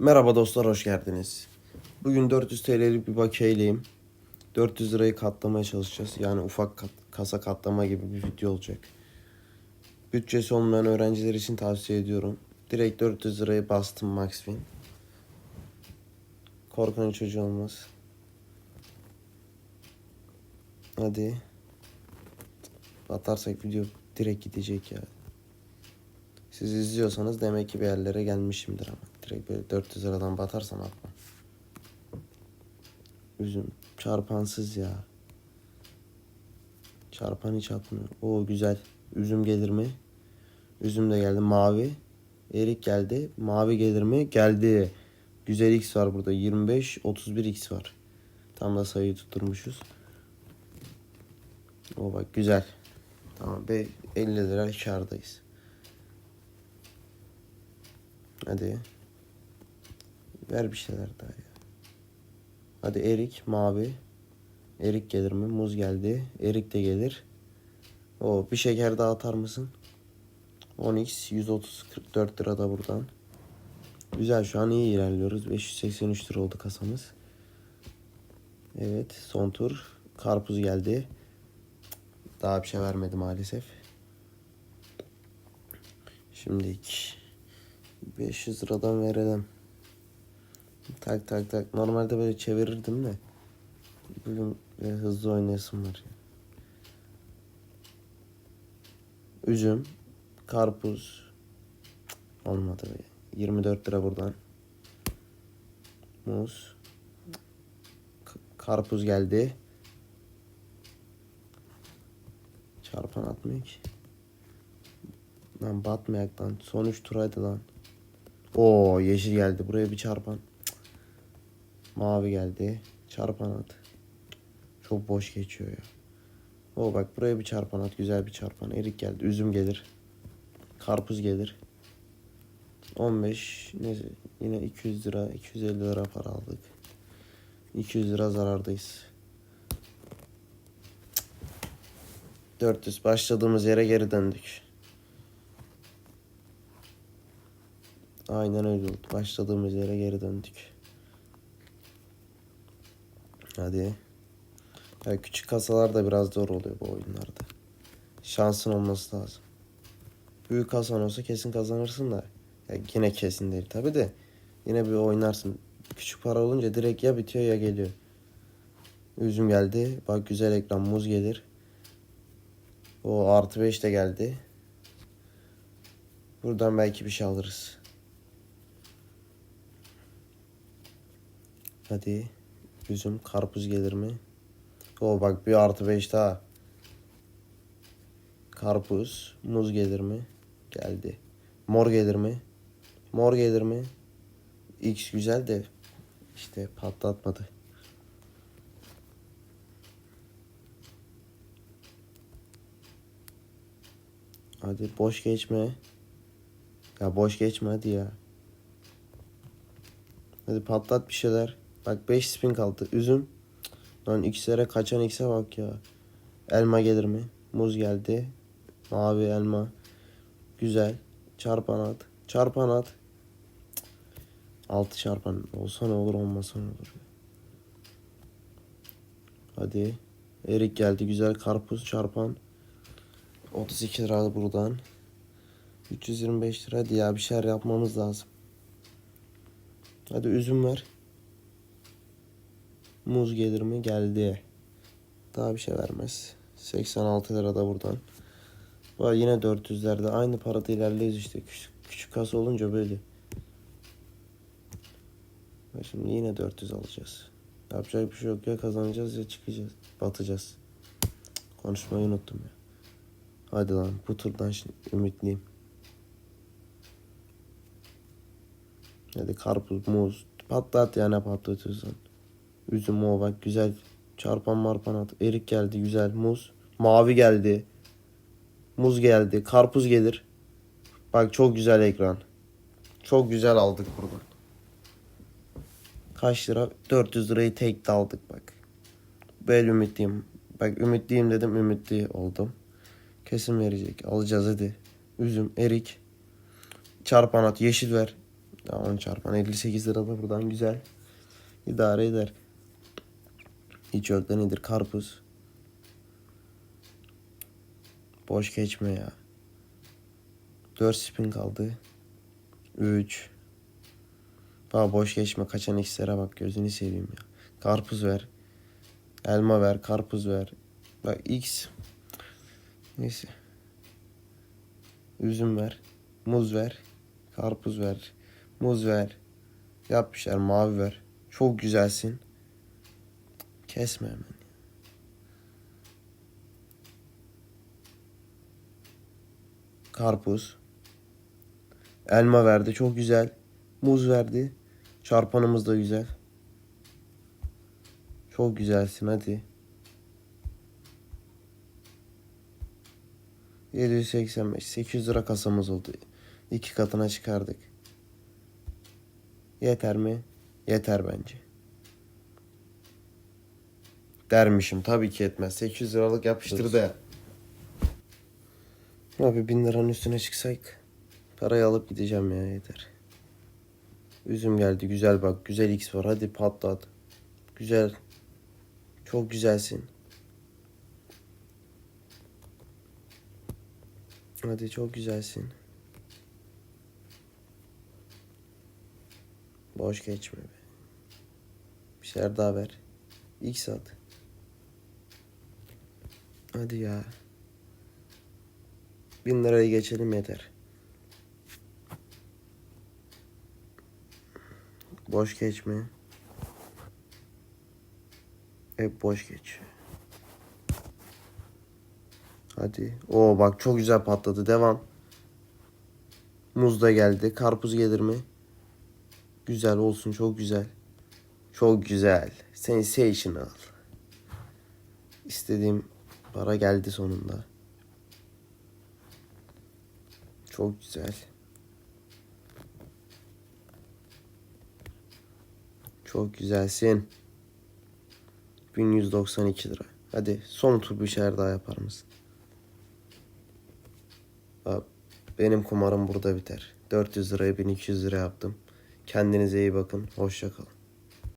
Merhaba dostlar hoş geldiniz. Bugün 400 TL'lik bir bakiyeleyim. 400 lirayı katlamaya çalışacağız. Yani ufak kat- kasa katlama gibi bir video olacak. Bütçesi olmayan öğrenciler için tavsiye ediyorum. Direkt 400 lirayı bastım max win. Korkan çocuğu olmaz. Hadi. Batarsak video direkt gidecek ya. Siz izliyorsanız demek ki bir yerlere gelmişimdir ama. Direkt böyle 400 liradan batarsam atmam. Üzüm. Çarpansız ya. Çarpan hiç atmıyor. Oo güzel. Üzüm gelir mi? Üzüm de geldi. Mavi. Erik geldi. Mavi gelir mi? Geldi. Güzel X var burada. 25, 31 X var. Tam da sayıyı tutturmuşuz. O bak güzel. Tamam be 50 lira kârdayız. Hadi. Ver bir şeyler daha ya. Hadi erik mavi. Erik gelir mi? Muz geldi. Erik de gelir. O bir şeker daha atar mısın? 10x 130 44 lira da buradan. Güzel şu an iyi ilerliyoruz. 583 lira oldu kasamız. Evet son tur. Karpuz geldi. Daha bir şey vermedi maalesef. Şimdi 500 liradan verelim. Tak tak tak. Normalde böyle çevirirdim de. Bugün böyle hızlı oynayasım var. ya. Üzüm, karpuz. Olmadı be. 24 lira buradan. Muz. Karpuz geldi. Çarpan atmıyor ki. Lan batmayak lan. Son 3 turaydı lan. Oo yeşil geldi. Buraya bir çarpan. Mavi geldi. Çarpan at. Çok boş geçiyor ya. Oo bak buraya bir çarpan at. Güzel bir çarpan. Erik geldi. Üzüm gelir. Karpuz gelir. 15 ne yine 200 lira 250 lira para aldık. 200 lira zarardayız. 400 başladığımız yere geri döndük. Aynen öyle oldu. Başladığımız yere geri döndük. Hadi. Ya küçük kasalar da biraz zor oluyor bu oyunlarda. Şansın olması lazım. Büyük kasan olsa kesin kazanırsın da. Ya yine kesin değil tabi de. Yine bir oynarsın. Küçük para olunca direkt ya bitiyor ya geliyor. Üzüm geldi. Bak güzel ekran muz gelir. O artı 5 de geldi. Buradan belki bir şey alırız. Hadi. Üzüm, karpuz gelir mi? O bak bir artı 5 daha. Karpuz, muz gelir mi? Geldi. Mor gelir mi? Mor gelir mi? X güzel de işte patlatmadı. Hadi boş geçme. Ya boş geçme hadi ya. Hadi patlat bir şeyler. Bak 5 spin kaldı. Üzüm. Lan X'lere kaçan X'e bak ya. Elma gelir mi? Muz geldi. Mavi elma. Güzel. Çarpan at. Çarpan at. Cık. Altı çarpan. Olsa ne olur olmasa ne olur. Hadi. Erik geldi. Güzel karpuz çarpan. 32 lira buradan. 325 lira. Hadi ya bir şeyler yapmamız lazım. Hadi üzüm ver. Muz gelir mi? Geldi. Daha bir şey vermez. 86 lira da buradan. Var yine 400'lerde. Aynı parada ilerliyoruz işte. Küçük, küçük kasa olunca böyle. Ve şimdi yine 400 alacağız. Yapacak bir şey yok. Ya kazanacağız ya çıkacağız. Batacağız. Konuşmayı unuttum ya. Hadi lan bu turdan şimdi ümitliyim. Hadi karpuz, muz. Patlat ya ne patlatıyorsan. Üzüm o bak güzel. Çarpan marpan at. Erik geldi güzel. Muz. Mavi geldi. Muz geldi. Karpuz gelir. Bak çok güzel ekran. Çok güzel aldık buradan. Kaç lira? 400 lirayı tek de aldık bak. Böyle ümitliyim. Bak ümitliyim dedim ümitli oldum. Kesin verecek. Alacağız hadi. Üzüm, erik. Çarpan at, yeşil ver. Ya 10 çarpan 58 lira da buradan güzel. İdare eder. Yok da nedir? Karpuz. Boş geçme ya. 4 spin kaldı. 3. Bak boş geçme. Kaçan x'lere bak. Gözünü seveyim ya. Karpuz ver. Elma ver. Karpuz ver. Bak x. Neyse. Üzüm ver. Muz ver. Karpuz ver. Muz ver. Yapmışlar mavi ver. Çok güzelsin. Kesme hemen. Karpuz. Elma verdi. Çok güzel. Muz verdi. Çarpanımız da güzel. Çok güzelsin hadi. 785 800 lira kasamız oldu. İki katına çıkardık. Yeter mi? Yeter bence. Dermişim tabii ki etmez. 800 liralık yapıştırdı ya. Abi 1000 liranın üstüne çıksak parayı alıp gideceğim ya yeter. Üzüm geldi güzel bak güzel X var hadi patlat. Güzel. Çok güzelsin. Hadi çok güzelsin. Boş geçme be. Bir şeyler daha ver. X at. Hadi ya. Bin lirayı geçelim yeter. Boş geçme. Hep boş geç. Hadi. Oo bak çok güzel patladı. Devam. Muz da geldi. Karpuz gelir mi? Güzel olsun. Çok güzel. Çok güzel. Sensational. İstediğim para geldi sonunda. Çok güzel. Çok güzelsin. 1192 lira. Hadi son tur bir şeyler daha yapar mısın? Abi, benim kumarım burada biter. 400 liraya 1200 lira yaptım. Kendinize iyi bakın. Hoşça kalın.